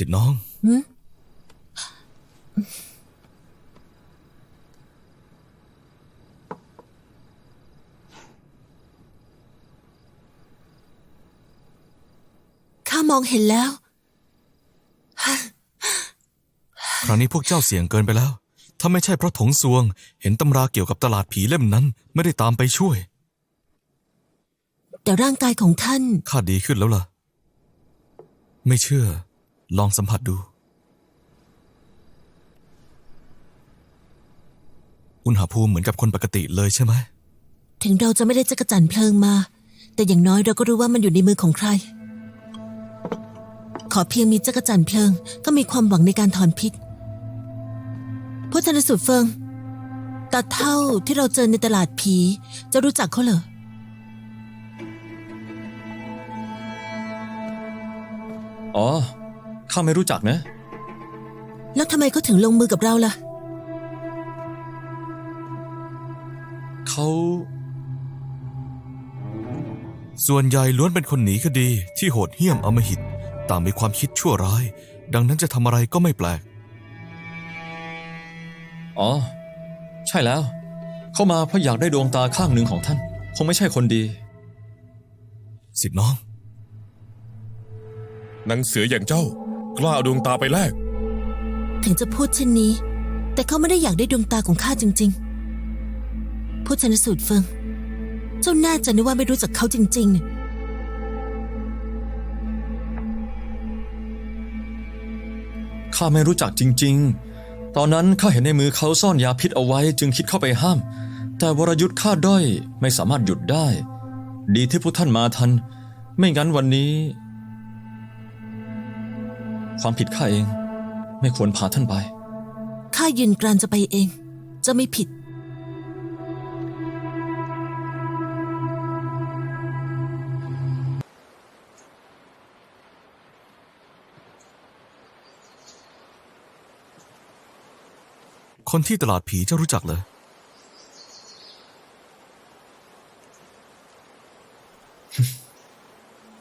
สิทธิ์น้อง หืมข้ามองเห็นแล้ว ครั้งนี้พวกเจ้าเสี่ยงเกินไปแล้ว ถ้าไม่ใช่เพราะถงซวง เห็นตำราเกี่ยวกับตลาดผีเล่มนั้น ไม่ได้ตามไปช่วย แต่ร่างกายของท่าน ข้าดีขึ้นแล้วล่ะ ไม่เชื่อ ลองสัมผัสดู อุณหภูมิเหมือนกับคนปกติเลยใช่ไหม ถึงเราจะไม่ได้จักรจันทร์เพลิงมา แต่อย่างน้อยเราก็รู้ว่ามันอยู่ในมือของใคร ขอเพียงมีจักรจันทร์เพลิง ก็มีความหวังในการถอนพิษผู้ชันสูตรเฟิงตาเท่าที่เราเจอในตลาดผี จะรู้จักเขาเหรออ๋อ ข้าไม่รู้จักนะ แล้วทำไมเขาถึงลงมือกับเราล่ะ เขาส่วนใหญ่ล้วนเป็นคนหนีคดีที่โหดเหี้ยมอำมหิต ต่างมีความคิดชั่วร้าย ดังนั้นจะทำอะไรก็ไม่แปลก อ๋อ ใช่แล้ว เขามาเพราะอยากได้ดวงตาข้างหนึ่งของท่าน คงไม่ใช่คนดี สิทธิ์น้องนางเสืออย่างเจ้า กล้าเอาดวงตาไปแลก ถึงจะพูดเช่นนี้ แต่เขาไม่ได้อยากได้ดวงตาของข้าจริง ๆ ผู้ชันสูตรเฟิง เจ้าน่าจะนึกว่าไม่รู้จักเขาจริงๆเนี่ยข้าไม่รู้จักจริง ๆ ตอนนั้นข้าเห็นในมือเขาซ่อนยาพิษเอาไว้จึงคิดเข้าไปห้าม แต่วรยุทธ์ข้าด้อยไม่สามารถหยุดได้ ดีที่พวกท่านมาทัน ไม่งั้นวันนี้ ความผิดข้าเอง ไม่ควรพาท่านไป ข้ายืนกรานจะไปเอง จะไม่ผิด คนที่ตลาดผีเจ้ารู้จักเลย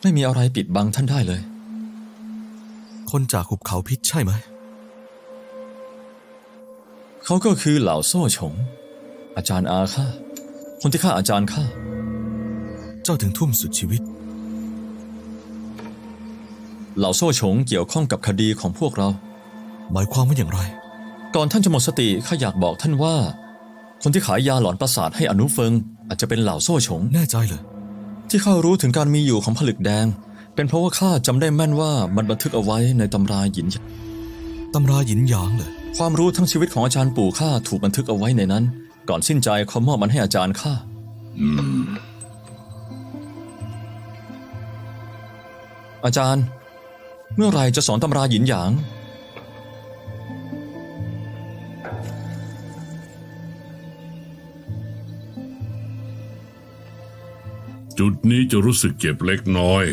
ไม่มีอะไรปิดบังท่านได้เลย คนจากหุบเขาพิษใช่ไหม เขาก็คือเหล่าโซ่ฉง อาจารย์อาข้าคนที่ฆ่าอาจารย์ข้าเจ้าถึงทุ่มสุดชีวิต เหล่าโซ่ฉงเกี่ยวข้องกับคดีของพวกเรา หมายความว่าอย่างไร ก่อนท่านจะหมดสติข้าอยากบอกท่านว่า คนที่ขายยาหลอนประสาทให้อนุเฟิง อาจจะเป็นเหล่าโซ่ฉงแน่ใจเหรอที่ข้ารู้ถึงการมีอยู่ของผลึกแดง เป็นเพราะว่าข้าจำได้แม่นว่ามันบันทึกเอาไว้ในตำราหยินหยางตำราหยินหยางเหรอความรู้ทั้งชีวิตของอาจารย์ปู่ข้าถูกบันทึกเอาไว้ในนั้น ก่อนสิ้นใจเขามอบมันให้อาจารย์ข้าอาจารย์ เมื่อไหรจะสอนตำราหยินหยาง จุดนี้จะรู้สึกเจ็บเล็กน้อย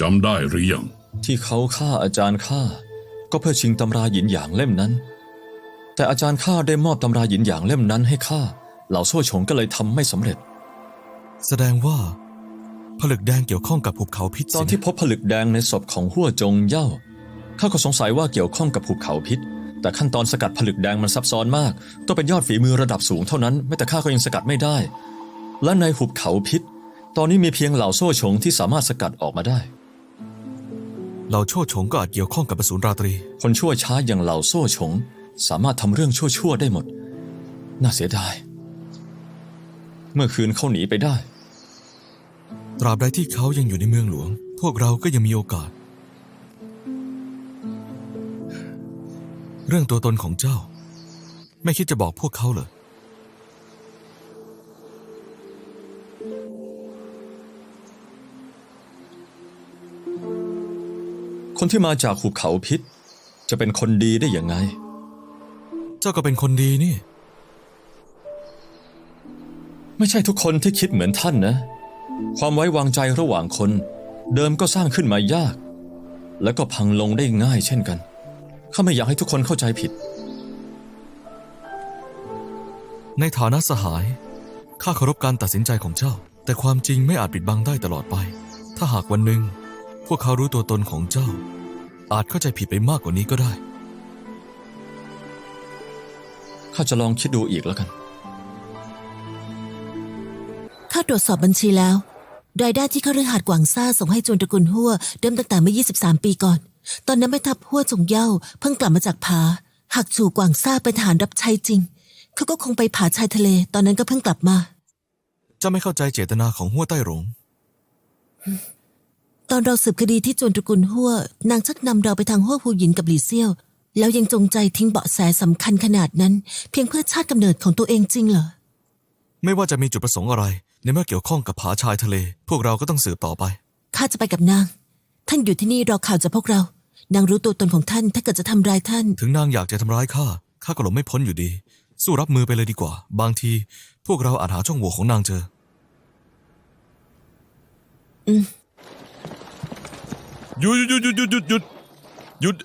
จำได้หรือยัง ที่เขาฆ่าอาจารย์ข้าก็เพื่อชิงตำราหยินหยางเล่มนั้น แต่อาจารย์ข้าได้มอบตำราหยินหยางเล่มนั้นให้ข้าเหล่าโซ่ฉงก็เลยทำไม่สำเร็จ แสดงว่า ผลึกแดงเกี่ยวข้องกับหุบเขาพิษตอนสิะที่พบผลึกแดงในศพของหัวจงเย่าข้าก็สงสัยว่าเกี่ยวข้องกับภูเขาพิษ แต่ขั้นตอนสกัดผลึกแดงมันซับซ้อนมาก ต้องเป็นยอดฝีมือระดับสูงเท่านั้นแม้แต่ข้าก็ยังสกัดไม่ได้ และในหุบเขาพิษ ตอนนี้มีเพียงเหล่าโซ่ฉงที่สามารถสกัดออกมาได้ เราโชดฉงก็อาจเกี่ยวข้องกับอสูรราตรี คนชั่วช้าอย่างเหล่าโซ่ฉง สามารถทำเรื่องชั่วๆได้หมด น่าเสียดาย เมื่อคืนเขาหนีไปได้ ตราบใดที่เขายังอยู่ในเมืองหลวง พวกเราก็ยังมีโอกาส เรื่องตัวตนของเจ้า ไม่คิดจะบอกพวกเขาเหร คนที่มาจากหุบเขาพิษ จะเป็นคนดีได้ยังไง เจ้าก็เป็นคนดีนี่ ไม่ใช่ทุกคนที่คิดเหมือนท่านนะ ความไว้วางใจระหว่างคน เดิมก็สร้างขึ้นมายาก แล้วก็พังลงได้ง่ายเช่นกันข้าไม่อยากให้ทุกคนเข้าใจผิด ในฐานะสหายข้าเคารพการตัดสินใจของเจ้า แต่ความจริงไม่อาจปิดบังได้ตลอดไป ถ้าหากวันหนึ่ง พวกเขารู้ตัวตนของเจ้า อาจเข้าใจผิดไปมากกว่านี้ก็ได้ ข้าจะลองคิดดูอีกแล้วกัน ข้าตรวจสอบบัญชีแล้ว รายได้ที่ข้าฤหัสถ์กวางซ่าส่งให้จวนตระกูลหัวเริ่มตั้งแต่เมื่อ 23 ปีก่อน ตอนนั้นแม่ทัพหัวจงเย่าเพิ่งกลับมาจากผาหากจู่กวางซ่าเป็นทหารรับใช้จริง เขาก็คงไปผาชายทะเล ตอนนั้นก็เพิ่งกลับมา เจะไม่เข้าใจเจตนาของหัวใต้หลง ตอนเราสืบคดีที่จวนตระกูลหัวนางชักนำเราไปทางหัวหูหยินกับหลี่เซี่ยว แล้วยังจงใจทิ้งเบาะแสสำคัญขนาดนั้น เพียงเพื่อชาติกำเนิดของตัวเองจริงเหรอ ไม่ว่าจะมีจุดประสงค์อะไร ในเมื่อเกี่ยวข้องกับผาชายทะเล พวกเราก็ต้องสืบต่อไป ข้าจะไปกับนาง ท่านอยู่ที่นี่รอข่าวจากพวกเรา นางรู้ตัวตนของท่าน ถ้าเกิดจะทำร้ายท่าน ถึงนางอยากจะทำร้ายข้าข้าก็หลบไม่พ้นอยู่ดี สู้รับมือไปเลยดีกว่า บางที พวกเราอาจหาช่องโหว่ของนางเจอ หยุดหยุดหยุดหยุดหยุดหยุดหยุด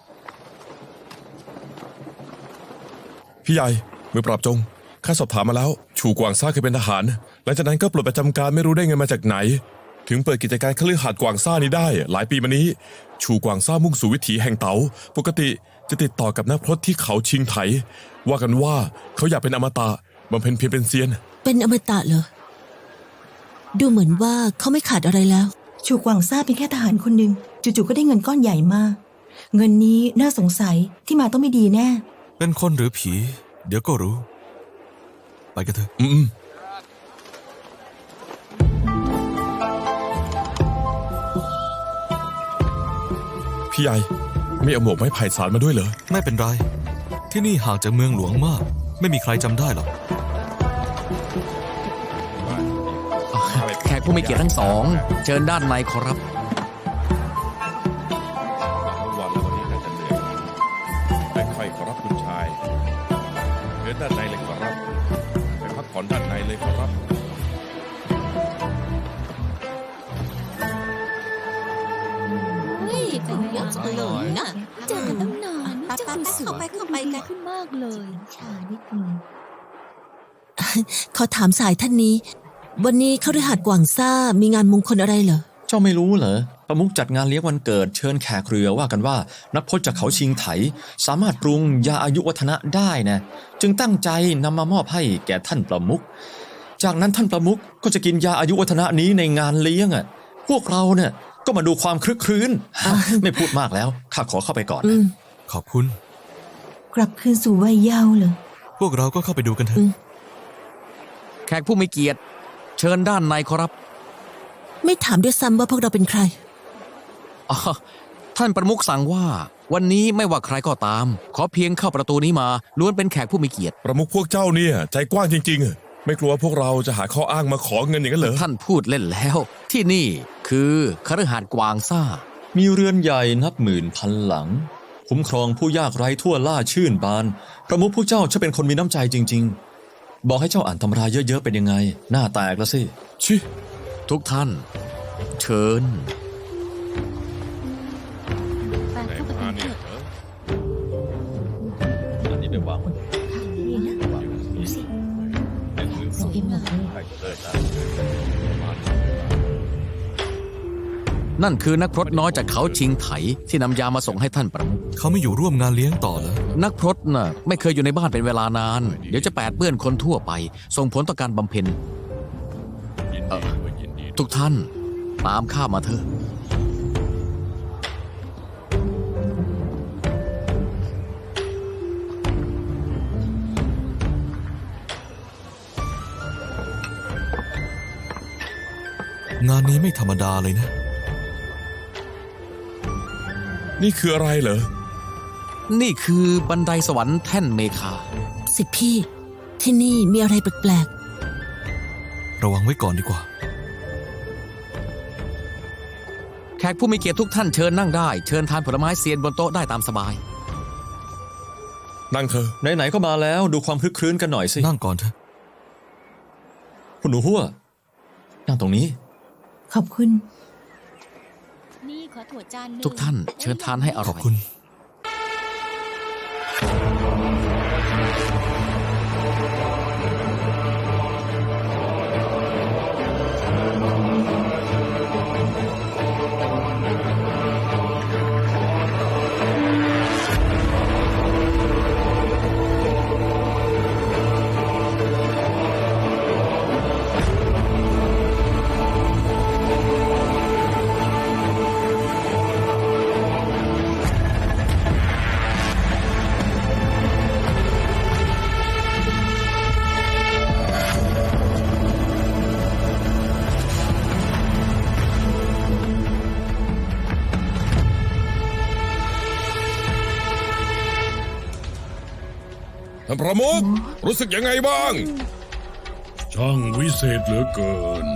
พี่ใหญ่มือปราบจง ข้าสอบถามมาแล้ว ชูกวางซ่าเคยเป็นทหาร หลังจากนั้นก็ปลดประจำการไม่รู้ได้เงินมาจากไหน ถึงเปิดกิจการคฤหาสน์กวางซ่านี้ได้ หลายปีมานี้ ชูกวางซ่ามุ่งสู่วิถีแห่งเต๋าปกติจะติดต่อกับนักพรตที่เขาชิงไถ ว่ากันว่าเขาอยากเป็นอมตะบำเพ็ญเพียรเป็นเซียน เป็นอมตะเหรอ ดูเหมือนว่าเขาไม่ขาดอะไรแล้ว ชูกวางซ่าเป็นแค่ทหารคนหนึ่ง จู่ๆก็ได้เงินก้อนใหญ่มาก เงินนี้น่าสงสัยที่มาต้องไม่ดีแน่ เป็นคนหรือผี เดี๋ยวก็รู้ ไปกันเถอะอืมๆพี่ใหญ่ไม่เอาหมวกไม้ไผ่สารมาด้วยเหรอ ไม่เป็นไร ที่นี่ห่างจากเมืองหลวงมาก ไม่มีใครจำได้หรอก แขกผู้มีเกียรติทั้งสอง เชิญด้านในขอรับ อนด้านในเลยขอรับนี่เป็นเยอะเลยนะเจอกันตั้งนานนี่ไปเจ้าไปคุณไปสวเข้ายไปเข้าไปกัน ขึ้นมากเลย ชานิดนึงขอถามสายท่านนี้ วันนี้เขาฤหัสถ์กวางซ่ามีงานมงคลอะไรเหรอ เจ้าไม่รู้เหรอ ประมุขจัดงานเลี้ยงวันเกิดเชิญแขกเรือว่ากันว่า นักพจน์จากเขาชิงไถ สามารถปรุงยาอายุวัฒนะได้นะ จึงตั้งใจนำมามอบให้แก่ท่านประมุขจากนั้นท่านประมุขก็จะกินยาอายุวัฒนะนี้ในงานเลี้ยงอะพวกเราเนี่ยก็มาดูความคลึกครื้น ไม่พูดมากแล้วข้าขอเข้าไปก่อนอืนะมขอบคุณ กลับคืนสู่วัยเยาว์เหรอพวกเราก็เข้าไปดูกันเถอะแขกผู้มีเกียรติ เชิญด้านในขอรับ ไม่ถามด้วยซ้ำว่าพวกเราเป็นใครอ๋อ ท่านประมุขสั่งว่า วันนี้ไม่ว่าใครก็ตาม ขอเพียงเข้าประตูนี้มาล้วนเป็นแขกผู้มีเกียรติ ประมุขพวกเจ้าเนี่ยใจกว้างจริง ๆ ไม่กลัวพวกเราจะหาข้ออ้างมาขอเงินอย่างนั้นเหรอท่านพูดเล่นแล้ว ที่นี่คือคฤหาสน์กวางซ่า มีเรือนใหญ่นับหมื่นพันหลัง คุ้มครองผู้ยากไร้ทั่วล่าชื่นบาน ประมุขผู้เจ้าจะเป็นคนมีน้ำใจจริง ๆ บอกให้เจ้าอ่านตำราเยอะๆเป็นยังไง หน้าแตกแล้วสิชิทุกท่าน เชิญ มากนั่นคือนักพรตน้อยจากเขาชิงไถ ที่นำยามาส่งให้ท่านประมุขเขาไม่อยู่ร่วมงานเลี้ยงต่อเหรอนักพรตน่ะไม่เคยอยู่ในบ้านเป็นเวลานาน เดี๋ยวจะแปดเปื้อนคนทั่วไป ส่งผลต่อการบำเพ็ญเอ่อทุกท่านตามข้ามาเถอะ งานนี้ไม่ธรรมดาเลยนะ นี่คืออะไรเหรอ นี่คือบันไดสวรรค์แท่นเมคา สิพี่ ที่นี่มีอะไรแปลกระวังไว้ก่อนดีกว่า แขกผู้มีเกียรติทุกท่านเชิญนั่งได้ เชิญทานผลไม้เซียนบนโต๊ะได้ตามสบาย นั่งเธอะไหนๆก็มาแล้วดูความคลึกครื้นกันหน่อยสิ นั่งก่อนเถอะคุณหนูหัวนั่งตรงนี้ ขอบคุณนี่ขอถั่วจานหงทุกท่านเชิญทานให้อขร่อบอยคุณ ท่านประมุขรู้สึกยังไงบ้าง ช่างวิเศษเหลือเกิน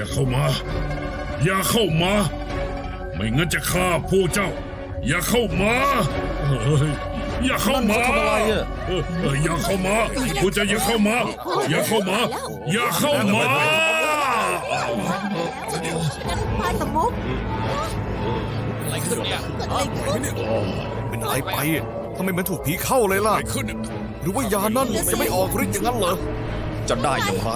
อย่าเข้ามา อย่าเข้ามา ไม่งั้นจะฆ่าพวกเจ้า อย่าเข้ามาเฮ้ยอย่าเข้ามานั่นเขาทำอะไรอะเออเอออย่าเข้ามาพวกเจ้าอย่าเข้ามา อย่าเข้ามา อย่าเข้ามาเป็นอะไรไปทำไมเหมันถูกผีเข้าเลยล่ะหรือว่ายานั่นจะไม่ออกฤทธิ์อย่างนั้นเหรอ จะได้อย่างไร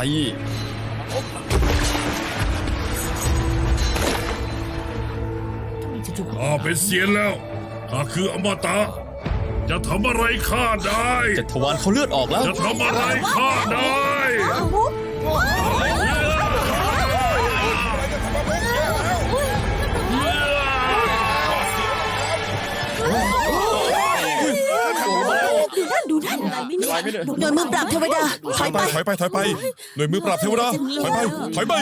ข้าเป็นเซียนแล้ว ข้าคืออมตะ จะทำอะไรข้าได้เจ็ดทวารเขาเลือดออกแล้ว จะทำอะไรข้าได้ ดูนั่นหน่วยมือปราบเทวดาถอยไปถอยไปถอยไปหน่วยมือปราบเทวดาถอยไปถอยไป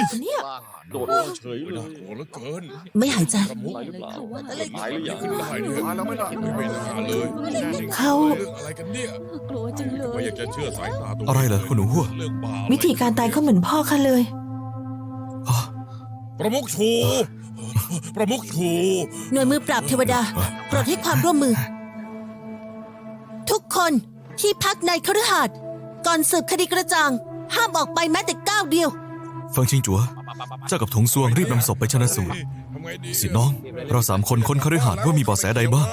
โดดเฉยเลยโหเหลือเกินไม่หายใจประมุขหรือเปล่าหายหรือยังขึ้นได้เนี่ยไม่น่าเลยเขาเรื่องอะไรกันเนี่ยกลัวจังเลยไม่อยากจะเชื่อสายตาตัวอะไรเหรอคุณหนูหัวเรื่องบ้าวิธีการตายเขาเหมือนพ่อข้าเลยอ๋อประมุขชู ประมุขชู หน่วยมือปราบเทวดาโปรดให้ความร่วมมือ ทุกคน ที่พักในคฤหาสน์ก่อนสืบคดีกระจ่าง ห้ามออกไปแม้แต่ก้าวเดียว ฟังชิงจัว เจ้ากับถงซวงรีบนำศพไปชนะสูตรสิน้อง เราสามคนค้นคฤหาสน์ว่ามีเบาะแสใดบ้าง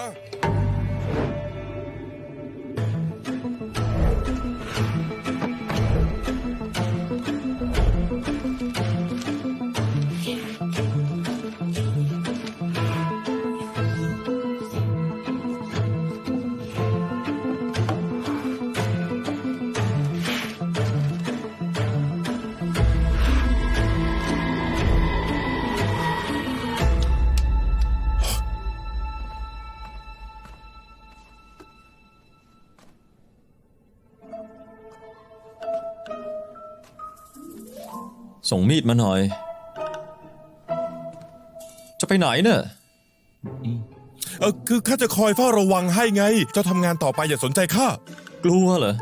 ส่งมีดมาหน่อย จะไปไหนเนี่ยเออคือข้าจะคอยเฝ้าระวังให้ไง เจ้าทำงานต่อไปอย่าสนใจข้า กลัวเหรอ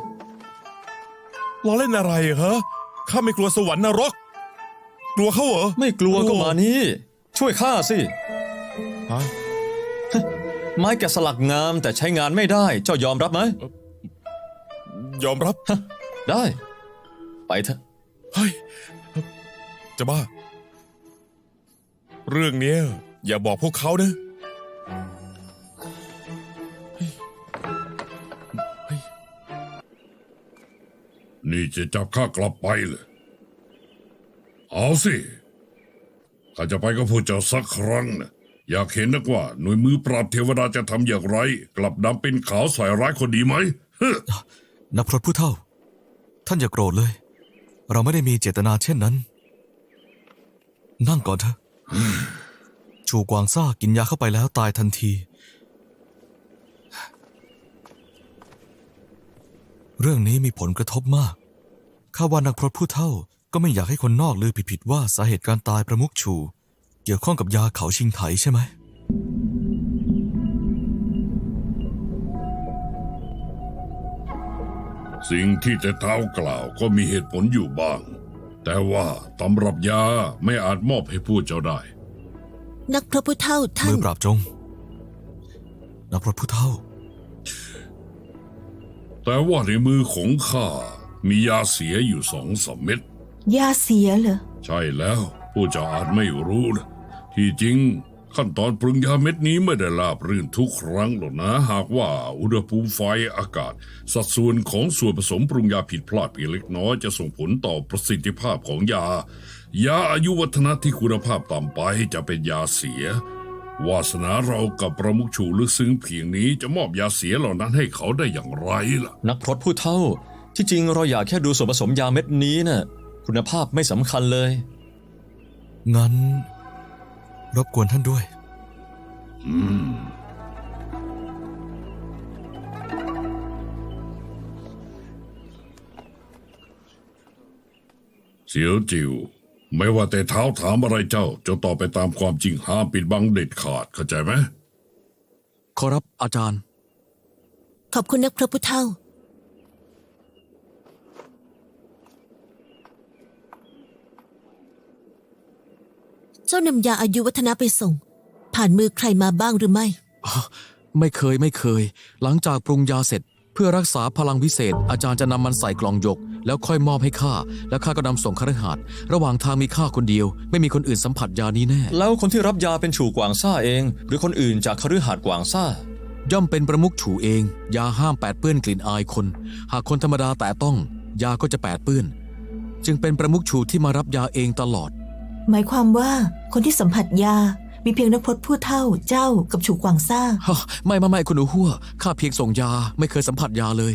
ล้อเล่นอะไรเหรอข้าไม่กลัวสวรรค์นรก กลัวเขาเหรอ ไม่กลัวก็มานี่ ช่วยข้าสิ ฮะ ไม้แกะสลักงามแต่ใช้งานไม่ได้ เจ้ายอมรับไหม ยอมรับ ได้ ไปเถอะ เฮ้ย จะบ้า เรื่องเนี้ย อย่าบอกพวกเขานะนี่จะจับข้ากลับไปเลย เอาสิ ข้าจะไปกับพวกเจ้าสักครั้งนะอยากเห็นนักว่า หน่วยมือปราบเทวดาจะทำอย่างไร กลับดำเป็นขาวใส่ร้ายคนดีไหมเฮ้อนักพรตผู้เท่า ท่านอย่าโกรธเลย เราไม่ได้มีเจตนาเช่นนั้น นั่งก่อนเถอะ ชูกวางซ่ากินยาเข้าไปแล้วตายทันที เรื่องนี้มีผลกระทบมาก ข้าว่านักพรตผู้เท่าก็ไม่อยากให้คนนอกลือผิดๆว่าสาเหตุการตายประมุขชู เกี่ยวข้องกับยาเขาชิงไถใช่ไหมสิ่งที่จะเท้ากล่าวก็มีเหตุผลอยู่บ้าง แต่ว่าตำรับยาไม่อาจมอบให้ผู้เจ้าได้ นักพระพุทธเท่าท่ามืนอปราบจง นักพรตผู้เท่าแต่ว่าในมือของข้ามียาเสียอยู่สองสามเม็ดยาเสียเหรอ ใช่แล้ว ผู้เจ้าอาจไม่รู้นะที่จริง ขั้นตอนปรุงยาเม็ดนี้ไม่ได้ราบรื่นทุกครั้งหรอกนะ หากว่าอุณหภูมิไฟอากาศ สัดส่วนของส่วนผสมปรุงยาผิดพลาดเพียงเล็กน้อยจะส่งผลต่อประสิทธิภาพของยา ยาอายุวัฒนะที่คุณภาพต่ำไปจะเป็นยาเสีย วาสนาเรากับประมุขชูลึกซึ้งเพียงนี้จะมอบยาเสียเหล่านั้นให้เขาได้อย่างไรล่ะ นักพรตผู้เท่า ที่จริงเราอยากแค่ดูส่วนผสมยาเม็ดนี้น่ะคุณภาพไม่สำคัญเลย งั้น รบกวนท่านด้วย เสียวจิว ไม่ว่าแต่เท้าถามอะไรเจ้าจะตอบไปตามความจริงห้ามปิดบังเด็ดขาดเข้าใจไหมขอรับอาจารย์ ขอบคุณนักพระผู้เท่าเจ้า นำยาอายุวัฒนะไปส่ง ผ่านมือใครมาบ้างหรือไม่ ไม่เคยไม่เคย หลังจากปรุงยาเสร็จ เพื่อรักษาพลังวิเศษ อาจารย์จะนำมันใส่กล่องหยก แล้วค่อยมอบให้ข้าแล้วข้าก็นำส่งคฤหาสน์ระหว่างทางมีข้าคนเดียว ไม่มีคนอื่นสัมผัสยานี้แน่ แล้วคนที่รับยาเป็นฉูกวางซ่าเอง หรือคนอื่นจากคฤหาสน์กวางซ่า ย่อมเป็นประมุขฉูเอง ยาห้ามแปดเปื้อนกลิ่นอายคน หากคนธรรมดาแต่ต้อง ยาก็จะแปดเปื้อน จึงเป็นประมุขฉูที่มารับยาเองตลอด หมายความว่าคนที่สัมผัสยา มีเพียงนักพรตผู้เท่าเจ้ากับฉูกวางซ่า ฮะไม่ไม่ไม่คุณหนูหัวข้าเพียงส่งยาไม่เคยสัมผัสยาเลย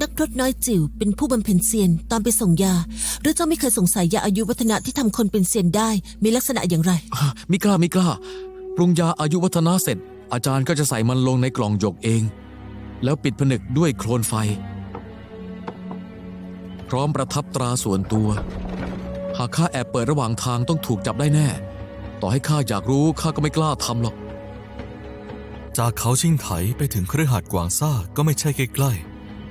นักรถน้อยจิ๋วเป็นผู้บำเพ็ญเซียนตอนไปส่งยา หรือเจ้าไม่เคยสงสัยยาอายุวัฒนะที่ทำคนเป็นเซียนได้ มีลักษณะอย่างไรฮะมิกล้ามิกล้า ปรุงยาอายุวัฒนะเสร็จ อาจารย์ก็จะใส่มันลงในกล่องหยกเอง แล้วปิดผนึกด้วยโคลนไฟ พร้อมประทับตราส่วนตัว หากข้าแอบเปิดระหว่างทางต้องถูกจับได้แน่ ต่อให้ข้าอยากรู้ข้าก็ไม่กล้าทำหรอก จากเขาชิงไถไปถึงเครือหาดกวางซ่าก็ไม่ใช่ใกล้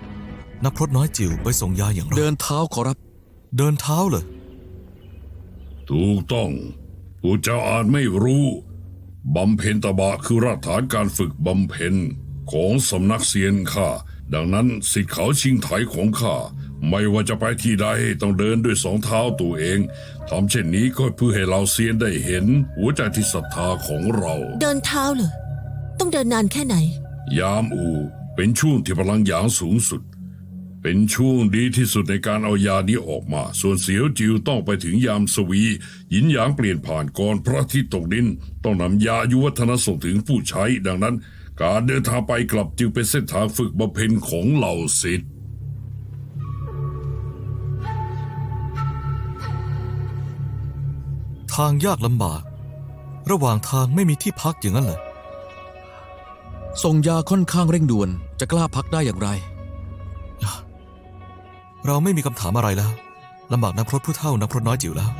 ๆนักพรตน้อยจิ๋วไปส่งยาอย่างไรเดินเท้าขอรับ เดินเท้าเหรอถูกต้องผู้เจ้าอาจไม่รู้บำเพ็ญตบะคือรากฐานการฝึกบำเพ็ญของสำนักเซียนข้า ดังนั้นสิทธิ์เขาชิงไถของข้าไม่ว่าจะไปที่ใดต้องเดินด้วยสองเท้าตัวเองทำเช่นนี้ก็เพื่อให้เราเซียนได้เห็น หัวใจที่ศรัทธาของเรา เดินเท้าเหรอต้องเดินนานแค่ไหน ยามอูเป็นช่วงที่พลังหยางสูงสุด เป็นช่วงดีที่สุดในการเอายานี้ออกมา ส่วนเสียวจิวต้องไปถึงยามสวี หยินหยางเปลี่ยนผ่านก่อนพระอาทิตย์ตกดิน ต้องนำยาอายุวัฒนะส่งถึงผู้ใช้ดังนั้น การเดินทางไปกลับจึงเป็นเส้นทางฝึกบำเพ็ญของเหล่าศิษย์ทางยากลำบาก ระหว่างทางไม่มีที่พักอย่างนั้นเหรอส่งยาค่อนข้างเร่งด่วนจะกล้าพักได้อย่างไร เราไม่มีคำถามอะไรแล้วลำบากนักพรตผู้เท่านักพรตน้อยจิ๋วแล้ว